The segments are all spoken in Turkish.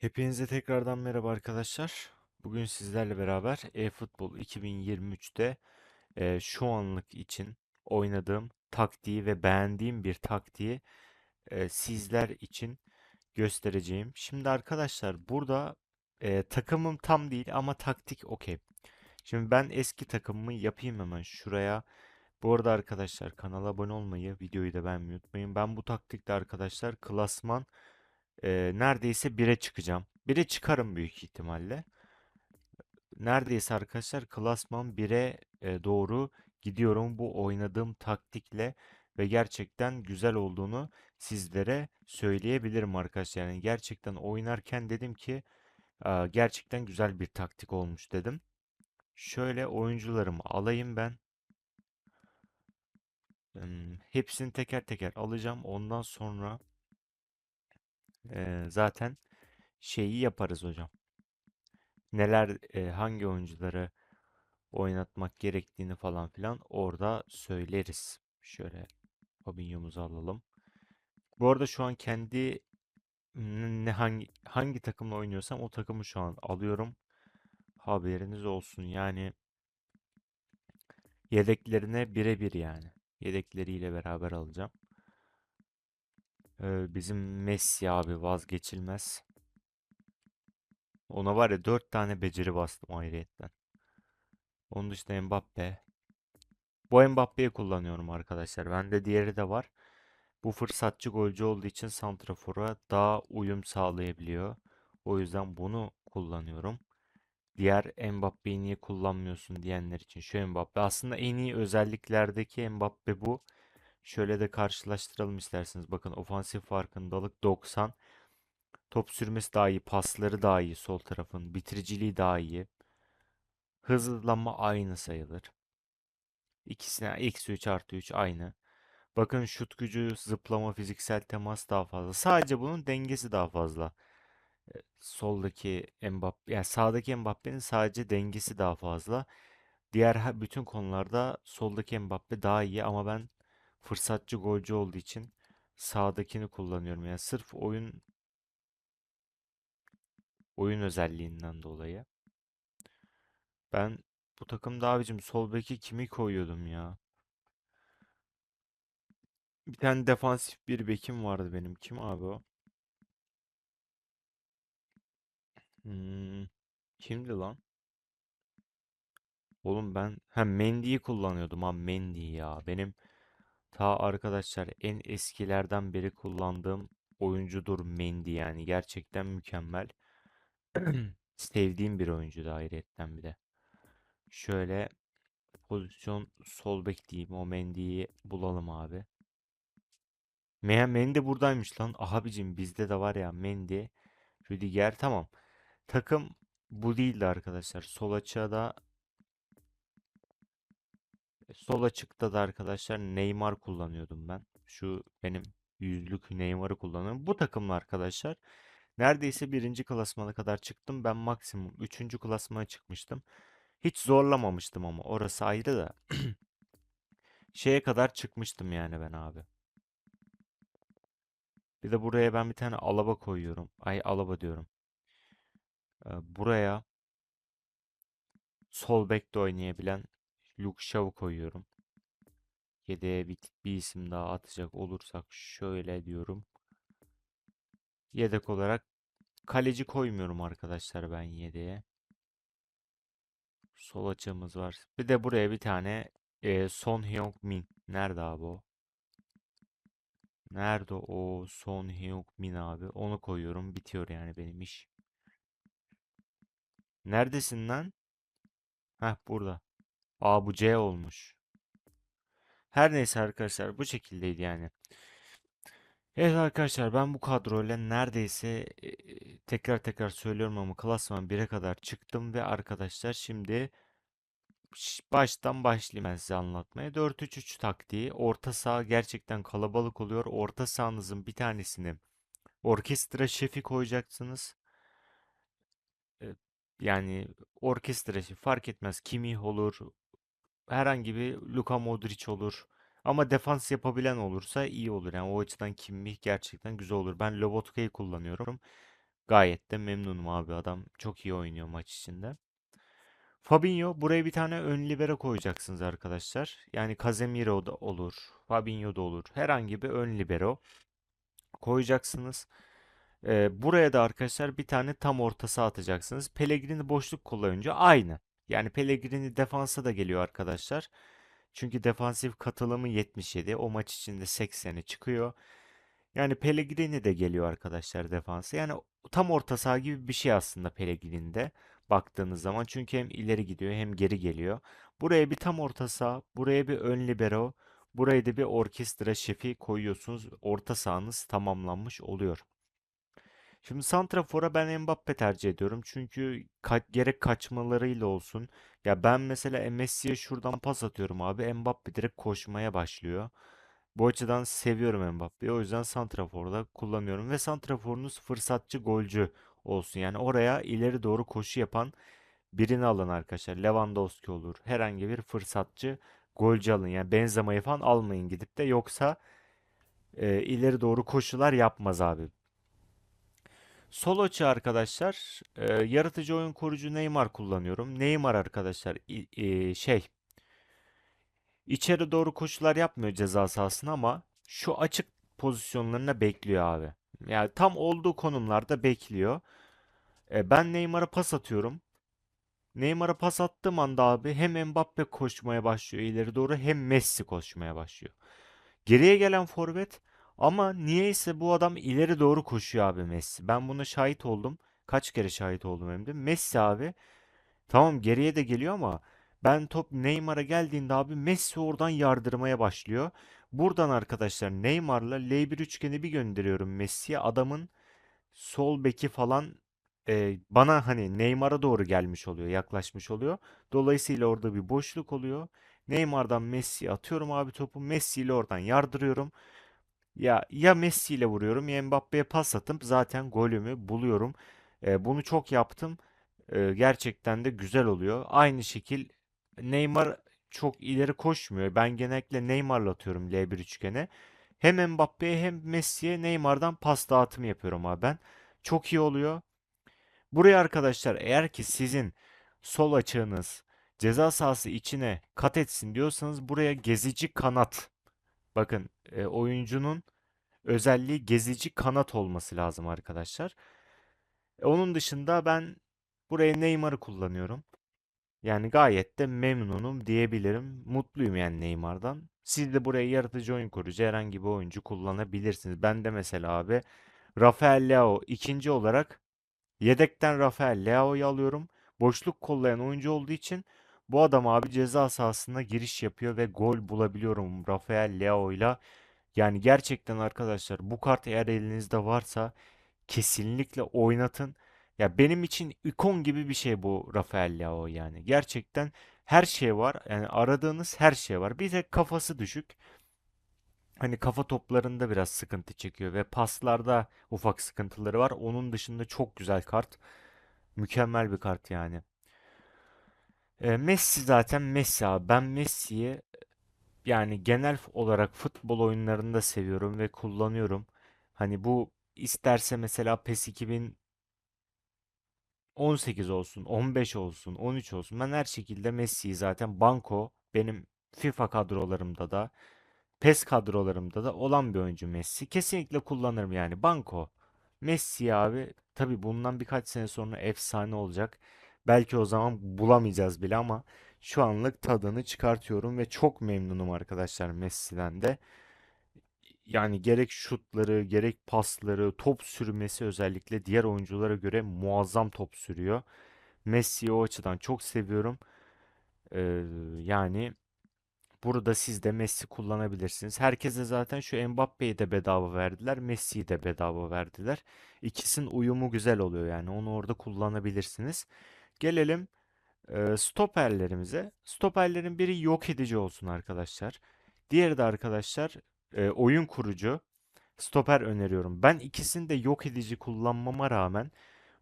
Hepinize tekrardan merhaba arkadaşlar. Bugün sizlerle beraber eFootball 2023'te e, şu anlık için oynadığım taktiği ve beğendiğim bir taktiği e, sizler için göstereceğim. Şimdi arkadaşlar burada e, takımım tam değil ama taktik okey. Şimdi ben eski takımımı yapayım hemen şuraya. Bu arada arkadaşlar kanala abone olmayı, videoyu da beğenmeyi unutmayın. Ben bu taktikte arkadaşlar klasman e, neredeyse 1'e çıkacağım. 1'e çıkarım büyük ihtimalle. Neredeyse arkadaşlar klasman 1'e e, doğru gidiyorum bu oynadığım taktikle ve gerçekten güzel olduğunu sizlere söyleyebilirim arkadaşlar. Yani gerçekten oynarken dedim ki "Aa, gerçekten güzel bir taktik olmuş dedim. Şöyle oyuncularımı alayım ben. Hepsini teker teker alacağım. Ondan sonra zaten şeyi yaparız hocam. Neler, e, hangi oyuncuları oynatmak gerektiğini falan filan orada söyleriz. Şöyle Fabinho'muzu alalım. Bu arada şu an kendi ne hangi hangi takımla oynuyorsam o takımı şu an alıyorum. Haberiniz olsun. Yani yedeklerine birebir yani. Yedekleriyle beraber alacağım. Bizim Messi abi vazgeçilmez. Ona var ya 4 tane beceri bastım ayrıyetten. Onun dışında Mbappe. Bu Mbappe'yi kullanıyorum arkadaşlar. Bende diğeri de var. Bu fırsatçı golcü olduğu için santrafora daha uyum sağlayabiliyor. O yüzden bunu kullanıyorum. Diğer Mbappe'yi niye kullanmıyorsun diyenler için şu Mbappe. Aslında en iyi özelliklerdeki Mbappe bu. Şöyle de karşılaştıralım isterseniz. Bakın ofansif farkındalık 90. Top sürmesi daha iyi. Pasları daha iyi sol tarafın. Bitiriciliği daha iyi. Hızlanma aynı sayılır. İkisine eksi 3 artı 3 aynı. Bakın şut gücü, zıplama, fiziksel temas daha fazla. Sadece bunun dengesi daha fazla. E, Soldaki Mbappe, yani sağdaki Mbappe'nin sadece dengesi daha fazla. Diğer bütün konularda soldaki Mbappe daha iyi ama ben fırsatçı golcü olduğu için sağdakini kullanıyorum. Yani sırf oyun oyun özelliğinden dolayı. Ben bu takımda abicim sol beki kimi koyuyordum ya? Bir tane defansif bir bekim vardı benim. Kim abi o? Hmm, kimdi lan? Oğlum ben hem Mendy'yi kullanıyordum ha Mendy ya. Benim ta arkadaşlar en eskilerden beri kullandığım oyuncudur Mendy yani. Gerçekten mükemmel. Sevdiğim bir oyuncu da ayrıyetten bir de. Şöyle pozisyon sol bek diyeyim. O Mendy'yi bulalım abi. Me Mendy buradaymış lan. Abicim bizde de var ya Mendy, Rüdiger tamam. Takım bu değildi arkadaşlar. Sol açığa da Sol açıkta da arkadaşlar Neymar kullanıyordum ben. Şu benim yüzlük Neymar'ı kullanıyorum. Bu takımla arkadaşlar neredeyse birinci klasmana kadar çıktım. Ben maksimum üçüncü klasmana çıkmıştım. Hiç zorlamamıştım ama orası ayrı da. Şeye kadar çıkmıştım yani ben abi. Bir de buraya ben bir tane alaba koyuyorum. Ay alaba diyorum. Ee, buraya sol bekte oynayabilen Luke Shaw'u koyuyorum. Yedeğe bir, bir isim daha atacak olursak şöyle diyorum. Yedek olarak kaleci koymuyorum arkadaşlar ben yedeğe. Sol açığımız var. Bir de buraya bir tane e, Son Heung-min. Nerede abi o? Nerede o Son Heung-min abi? Onu koyuyorum. Bitiyor yani benim iş. Neredesin lan? Heh burada. Aa bu C olmuş. Her neyse arkadaşlar bu şekildeydi yani. Evet arkadaşlar ben bu kadroyla neredeyse tekrar tekrar söylüyorum ama klasman 1'e kadar çıktım ve arkadaşlar şimdi baştan başlayayım ben size anlatmaya. 4-3-3 taktiği orta saha gerçekten kalabalık oluyor. Orta sahanızın bir tanesini orkestra şefi koyacaksınız. Yani orkestra şefi fark etmez. Kimi olur, herhangi bir Luka Modric olur. Ama defans yapabilen olursa iyi olur. Yani o açıdan Kimmih gerçekten güzel olur. Ben Lobotka'yı kullanıyorum. Gayet de memnunum abi adam çok iyi oynuyor maç içinde. Fabinho buraya bir tane ön libero koyacaksınız arkadaşlar. Yani Casemiro da olur, Fabinho da olur. Herhangi bir ön libero koyacaksınız. Ee, buraya da arkadaşlar bir tane tam ortası atacaksınız. Pellegrini boşluk kullanınca aynı. Yani Pellegrini defansa da geliyor arkadaşlar. Çünkü defansif katılımı 77. O maç içinde 80'e çıkıyor. Yani Pellegrini de geliyor arkadaşlar defansa. Yani tam orta saha gibi bir şey aslında Pellegrini'de baktığınız zaman. Çünkü hem ileri gidiyor hem geri geliyor. Buraya bir tam orta saha, buraya bir ön libero, buraya da bir orkestra şefi koyuyorsunuz. Orta sahanız tamamlanmış oluyor. Şimdi santrafora ben Mbappe tercih ediyorum. Çünkü ka- gerek kaçmalarıyla olsun. Ya ben mesela Messi'ye şuradan pas atıyorum abi. Mbappe direkt koşmaya başlıyor. Bu açıdan seviyorum Mbappe'yi. O yüzden santraforda kullanıyorum. Ve santraforunuz fırsatçı golcü olsun. Yani oraya ileri doğru koşu yapan birini alın arkadaşlar. Lewandowski olur. Herhangi bir fırsatçı golcü alın. Yani Benzema'yı falan almayın gidip de. Yoksa e, ileri doğru koşular yapmaz abi. Sol açı arkadaşlar e, yaratıcı oyun kurucu Neymar kullanıyorum. Neymar arkadaşlar e, şey içeri doğru koşular yapmıyor ceza sahasına ama şu açık pozisyonlarına bekliyor abi. Yani tam olduğu konumlarda bekliyor. E, ben Neymar'a pas atıyorum. Neymar'a pas attığım anda abi hem Mbappe koşmaya başlıyor ileri doğru hem Messi koşmaya başlıyor. Geriye gelen forvet ama niyeyse bu adam ileri doğru koşuyor abi Messi. Ben buna şahit oldum. Kaç kere şahit oldum hem de. Messi abi tamam geriye de geliyor ama ben top Neymar'a geldiğinde abi Messi oradan yardırmaya başlıyor. Buradan arkadaşlar Neymar'la L1 üçgeni bir gönderiyorum Messi'ye. Adamın sol beki falan e, bana hani Neymar'a doğru gelmiş oluyor, yaklaşmış oluyor. Dolayısıyla orada bir boşluk oluyor. Neymar'dan Messi'ye atıyorum abi topu. Messi ile oradan yardırıyorum. Ya ya Messi ile vuruyorum ya Mbappe'ye pas atıp zaten golümü buluyorum. E, bunu çok yaptım. E, gerçekten de güzel oluyor. Aynı şekil Neymar çok ileri koşmuyor. Ben genellikle Neymar'la atıyorum L1 üçgene. Hem Mbappe'ye hem Messi'ye Neymar'dan pas dağıtımı yapıyorum abi ben. Çok iyi oluyor. Buraya arkadaşlar eğer ki sizin sol açığınız ceza sahası içine kat etsin diyorsanız buraya gezici kanat. Bakın e, oyuncunun özelliği gezici kanat olması lazım arkadaşlar. E, onun dışında ben buraya Neymar'ı kullanıyorum. Yani gayet de memnunum diyebilirim. Mutluyum yani Neymar'dan. Siz de buraya yaratıcı oyun kurucu herhangi bir oyuncu kullanabilirsiniz. Ben de mesela abi Rafael Leao ikinci olarak yedekten Rafael Leao'yu alıyorum. Boşluk kollayan oyuncu olduğu için bu adam abi ceza sahasına giriş yapıyor ve gol bulabiliyorum Rafael Leao'yla. Yani gerçekten arkadaşlar bu kart eğer elinizde varsa kesinlikle oynatın. Ya benim için ikon gibi bir şey bu Rafael Leao yani. Gerçekten her şey var. Yani aradığınız her şey var. Bir tek kafası düşük. Hani kafa toplarında biraz sıkıntı çekiyor ve paslarda ufak sıkıntıları var. Onun dışında çok güzel kart. Mükemmel bir kart yani. E, Messi zaten Messi abi. Ben Messi'yi yani genel olarak futbol oyunlarında seviyorum ve kullanıyorum. Hani bu isterse mesela PES 2018 olsun, 15 olsun, 13 olsun. Ben her şekilde Messi'yi zaten banko benim FIFA kadrolarımda da PES kadrolarımda da olan bir oyuncu Messi. Kesinlikle kullanırım yani banko. Messi abi tabii bundan birkaç sene sonra efsane olacak. Belki o zaman bulamayacağız bile ama şu anlık tadını çıkartıyorum ve çok memnunum arkadaşlar Messi'den de. Yani gerek şutları, gerek pasları, top sürmesi özellikle diğer oyunculara göre muazzam top sürüyor. Messi'yi o açıdan çok seviyorum. Ee, yani burada siz de Messi kullanabilirsiniz. Herkese zaten şu Mbappe'yi de bedava verdiler, Messi'yi de bedava verdiler. İkisinin uyumu güzel oluyor yani onu orada kullanabilirsiniz. Gelelim e, stoperlerimize. Stoperlerin biri yok edici olsun arkadaşlar. Diğeri de arkadaşlar e, oyun kurucu. Stoper öneriyorum. Ben ikisini de yok edici kullanmama rağmen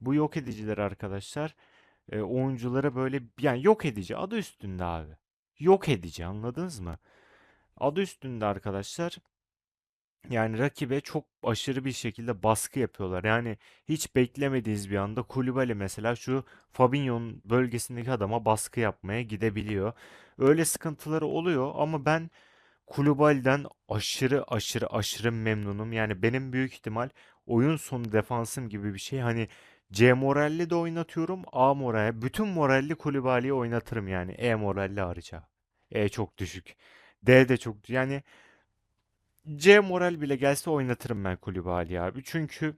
bu yok ediciler arkadaşlar e, oyunculara böyle yani yok edici adı üstünde abi. Yok edici anladınız mı? Adı üstünde arkadaşlar Yani rakibe çok aşırı bir şekilde baskı yapıyorlar. Yani hiç beklemediğiniz bir anda Koulibaly mesela şu Fabinho'nun bölgesindeki adama baskı yapmaya gidebiliyor. Öyle sıkıntıları oluyor ama ben Koulibaly'den aşırı aşırı aşırı memnunum. Yani benim büyük ihtimal oyun sonu defansım gibi bir şey. Hani C moralli de oynatıyorum. A moral. Bütün moralli Koulibaly'yi oynatırım yani. E moralli hariç ha. E çok düşük. D de çok yani C moral bile gelse oynatırım ben Koulibaly'yi abi. Çünkü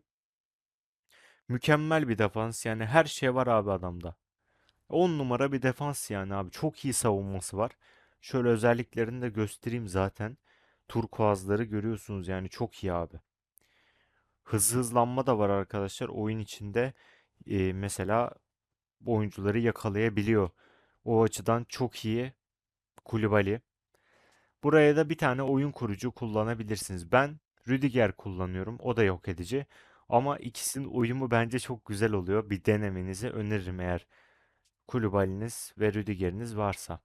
mükemmel bir defans. Yani her şey var abi adamda. 10 numara bir defans yani abi. Çok iyi savunması var. Şöyle özelliklerini de göstereyim zaten. Turkuazları görüyorsunuz yani çok iyi abi. Hız hızlanma da var arkadaşlar. Oyun içinde e, mesela oyuncuları yakalayabiliyor. O açıdan çok iyi Koulibaly. Buraya da bir tane oyun kurucu kullanabilirsiniz. Ben Rüdiger kullanıyorum. O da yok edici. Ama ikisinin uyumu bence çok güzel oluyor. Bir denemenizi öneririm eğer Koulibaly'niz ve Rüdiger'iniz varsa.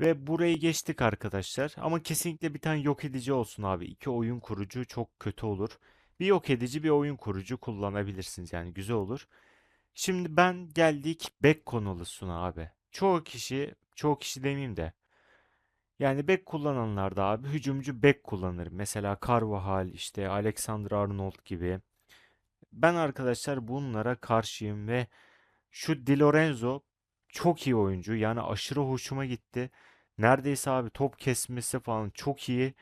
Ve burayı geçtik arkadaşlar. Ama kesinlikle bir tane yok edici olsun abi. İki oyun kurucu çok kötü olur. Bir yok edici bir oyun kurucu kullanabilirsiniz. Yani güzel olur. Şimdi ben geldik bek konulusuna abi. Çoğu kişi, çoğu kişi demeyeyim de. Yani bek kullananlar da abi hücumcu bek kullanır. Mesela Carvajal, işte Alexander Arnold gibi. Ben arkadaşlar bunlara karşıyım ve şu Di Lorenzo çok iyi oyuncu. Yani aşırı hoşuma gitti. Neredeyse abi top kesmesi falan çok iyi.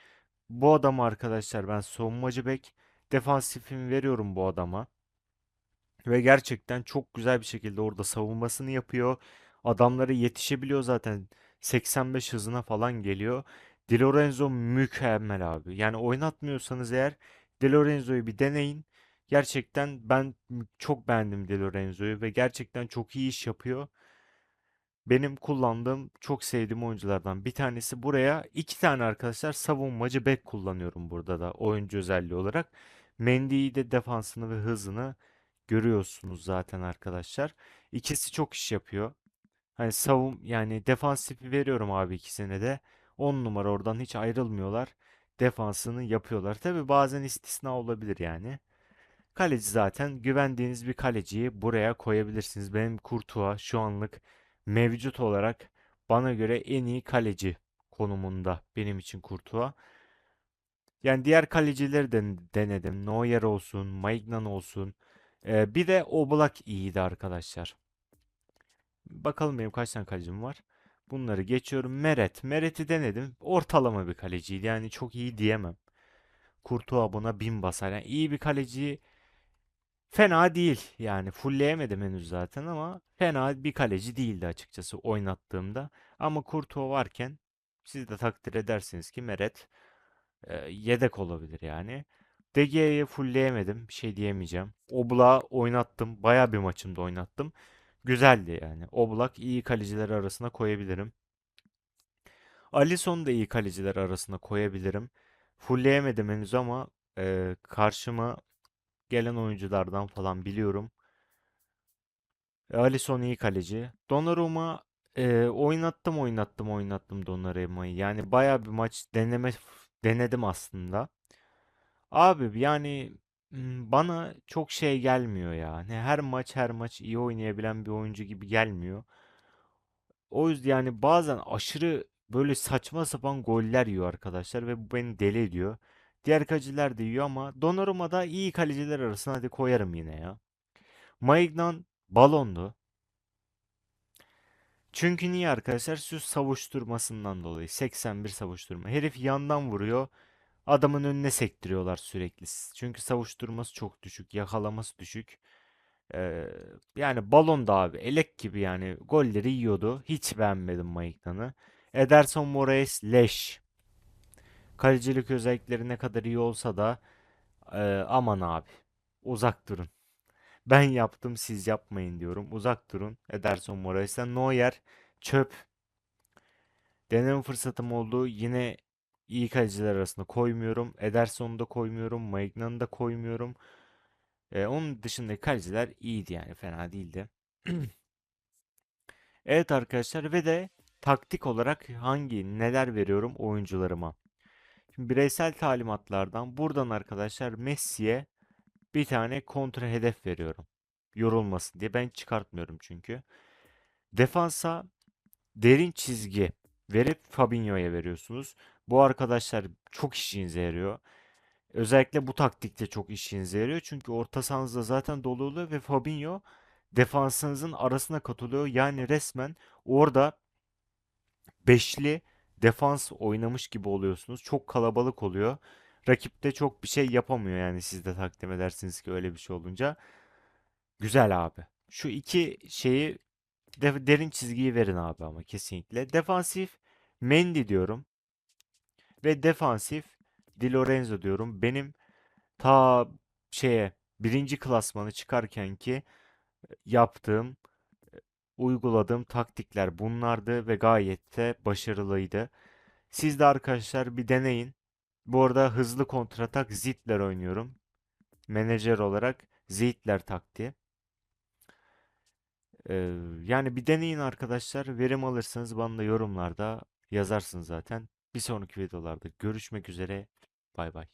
Bu adam arkadaşlar ben savunmacı bek defansifimi veriyorum bu adama. Ve gerçekten çok güzel bir şekilde orada savunmasını yapıyor. Adamlara yetişebiliyor zaten. 85 hızına falan geliyor. Di Lorenzo mükemmel abi. Yani oynatmıyorsanız eğer Di Lorenzo'yu bir deneyin. Gerçekten ben çok beğendim Di Lorenzo'yu ve gerçekten çok iyi iş yapıyor. Benim kullandığım, çok sevdiğim oyunculardan bir tanesi. Buraya iki tane arkadaşlar savunmacı bek kullanıyorum burada da oyuncu özelliği olarak. Mendy'yi de defansını ve hızını görüyorsunuz zaten arkadaşlar. İkisi çok iş yapıyor. Hani savun yani defansifi veriyorum abi ikisine de. 10 numara oradan hiç ayrılmıyorlar. Defansını yapıyorlar. Tabi bazen istisna olabilir yani. Kaleci zaten güvendiğiniz bir kaleciyi buraya koyabilirsiniz. Benim Courtois şu anlık mevcut olarak bana göre en iyi kaleci konumunda benim için Courtois. Yani diğer kalecileri de denedim. Neuer olsun, Maignan olsun. Ee, bir de Oblak iyiydi arkadaşlar. Bakalım benim kaç tane kalecim var. Bunları geçiyorum. Meret. Meret'i denedim. Ortalama bir kaleciydi. Yani çok iyi diyemem. Courtois buna bin basar. Yani iyi bir kaleci fena değil. Yani fullleyemedim henüz zaten ama fena bir kaleci değildi açıkçası oynattığımda. Ama Courtois varken siz de takdir edersiniz ki Meret e, yedek olabilir yani. Gea'yı fullleyemedim. Bir şey diyemeyeceğim. Oblak'ı oynattım. Baya bir maçımda oynattım. Güzeldi yani. Oblak iyi kaleciler arasına koyabilirim. Alisson'u da iyi kaleciler arasına koyabilirim. Fullleyemedim henüz ama e, karşıma gelen oyunculardan falan biliyorum. E, Alisson iyi kaleci. Donnarumma e, oynattım oynattım oynattım Donnarumma'yı. Yani baya bir maç deneme denedim aslında. Abi yani bana çok şey gelmiyor ya. Ne her maç her maç iyi oynayabilen bir oyuncu gibi gelmiyor. O yüzden yani bazen aşırı böyle saçma sapan goller yiyor arkadaşlar ve bu beni deli ediyor. Diğer kaleciler de yiyor ama Donnarumma da iyi kaleciler arasına hadi koyarım yine ya. Maignan balondu. Çünkü niye arkadaşlar? Şu savuşturmasından dolayı. 81 savuşturma. Herif yandan vuruyor. Adamın önüne sektiriyorlar sürekli. Çünkü savuşturması çok düşük. Yakalaması düşük. Ee, yani balon da abi. Elek gibi yani. Golleri yiyordu. Hiç beğenmedim Maiknan'ı. Ederson Moraes leş. Kalecilik özellikleri ne kadar iyi olsa da e, aman abi. Uzak durun. Ben yaptım siz yapmayın diyorum. Uzak durun. Ederson Moraes'ten Neuer çöp. Deneme fırsatım oldu. Yine iyi kaleciler arasında koymuyorum. Ederson'u da koymuyorum. Maignan'ı da koymuyorum. Ee, onun dışındaki kaleciler iyiydi yani. Fena değildi. Evet arkadaşlar ve de taktik olarak hangi neler veriyorum oyuncularıma. Şimdi bireysel talimatlardan buradan arkadaşlar Messi'ye bir tane kontra hedef veriyorum. Yorulmasın diye. Ben çıkartmıyorum çünkü. Defansa derin çizgi verip Fabinho'ya veriyorsunuz. Bu arkadaşlar çok işinize yarıyor. Özellikle bu taktikte çok işinize yarıyor. Çünkü orta sahanızda zaten dolu oluyor ve Fabinho defansınızın arasına katılıyor. Yani resmen orada beşli defans oynamış gibi oluyorsunuz. Çok kalabalık oluyor. Rakip de çok bir şey yapamıyor yani siz de takdim edersiniz ki öyle bir şey olunca. Güzel abi. Şu iki şeyi de- derin çizgiyi verin abi ama kesinlikle. Defansif Mendy diyorum. Ve defansif Di Lorenzo diyorum. Benim ta şeye birinci klasmanı çıkarken ki yaptığım uyguladığım taktikler bunlardı ve gayet de başarılıydı. Siz de arkadaşlar bir deneyin. Bu arada hızlı kontratak Zitler oynuyorum. Menajer olarak Zitler taktiği. Ee, yani bir deneyin arkadaşlar. Verim alırsanız bana da yorumlarda yazarsınız zaten. Bir sonraki videolarda görüşmek üzere. Bay bay.